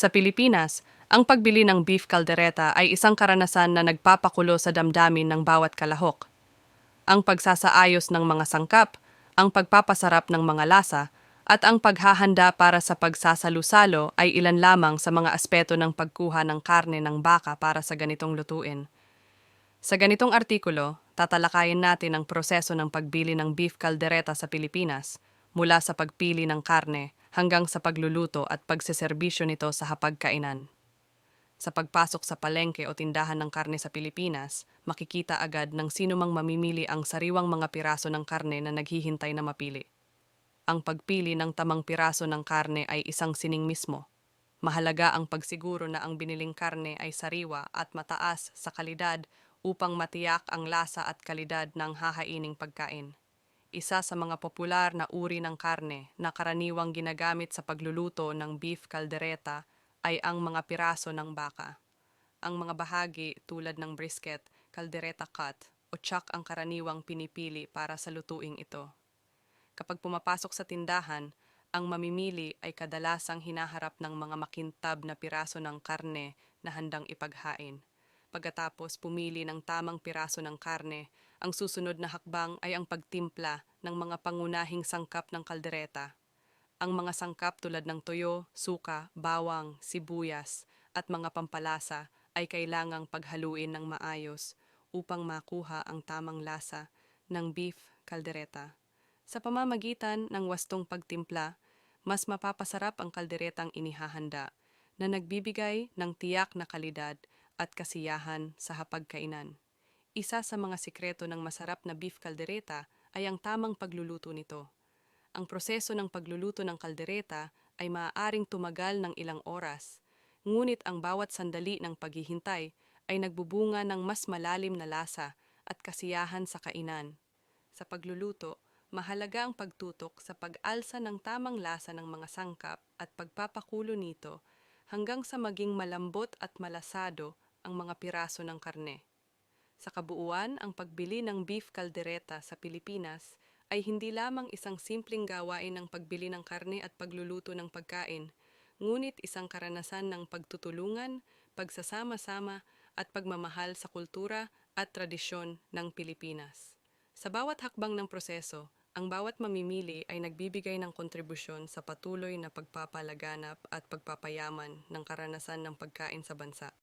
Sa Pilipinas, ang pagbili ng beef caldereta ay isang karanasan na nagpapakulo sa damdamin ng bawat kalahok. Ang pagsasaayos ng mga sangkap, ang pagpapasarap ng mga lasa, at ang paghahanda para sa pagsasalusalo ay ilan lamang sa mga aspeto ng pagkuha ng karne ng baka para sa ganitong lutuin. Sa ganitong artikulo, tatalakayin natin ang proseso ng pagbili ng beef caldereta sa Pilipinas, mula sa pagpili ng karne hanggang sa pagluluto at pagseserbisyo nito sa hapagkainan. Sa pagpasok sa palengke o tindahan ng karne sa Pilipinas, makikita agad ng sino mang mamimili ang sariwang mga piraso ng karne na naghihintay na mapili. Ang pagpili ng tamang piraso ng karne ay isang sining mismo. Mahalaga ang pagsiguro na ang biniling karne ay sariwa at mataas sa kalidad upang matiyak ang lasa at kalidad ng hahaining pagkain. Isa sa mga popular na uri ng karne na karaniwang ginagamit sa pagluluto ng beef caldereta ay ang mga piraso ng baka. Ang mga bahagi tulad ng brisket, caldereta cut o chuck ang karaniwang pinipili para sa lutuing ito. Kapag pumapasok sa tindahan, ang mamimili ay kadalasang hinaharap ng mga makintab na piraso ng karne na handang ipaghain. Pagkatapos pumili ng tamang piraso ng karne, ang susunod na hakbang ay ang pagtimpla ng mga pangunahing sangkap ng kaldereta. Ang mga sangkap tulad ng toyo, suka, bawang, sibuyas, at mga pampalasa ay kailangang paghaluin ng maayos upang makuha ang tamang lasa ng beef caldereta. Sa pamamagitan ng wastong pagtimpla, mas mapapasarap ang kalderetang inihahanda na nagbibigay ng tiyak na kalidad at kasiyahan sa hapagkainan. Isa sa mga sikreto ng masarap na beef caldereta ay ang tamang pagluluto nito. Ang proseso ng pagluluto ng kaldereta ay maaaring tumagal ng ilang oras, ngunit ang bawat sandali ng paghihintay ay nagbubunga ng mas malalim na lasa at kasiyahan sa kainan. Sa pagluluto, mahalaga ang pagtutok sa pag-alsa ng tamang lasa ng mga sangkap at pagpapakulo nito hanggang sa maging malambot at malasado ang mga piraso ng karne. Sa kabuuan, ang pagbili ng beef caldereta sa Pilipinas ay hindi lamang isang simpleng gawain ng pagbili ng karne at pagluluto ng pagkain, ngunit isang karanasan ng pagtutulungan, pagsasama-sama at pagmamahal sa kultura at tradisyon ng Pilipinas. Sa bawat hakbang ng proseso, ang bawat mamimili ay nagbibigay ng kontribusyon sa patuloy na pagpapalaganap at pagpapayaman ng karanasan ng pagkain sa bansa.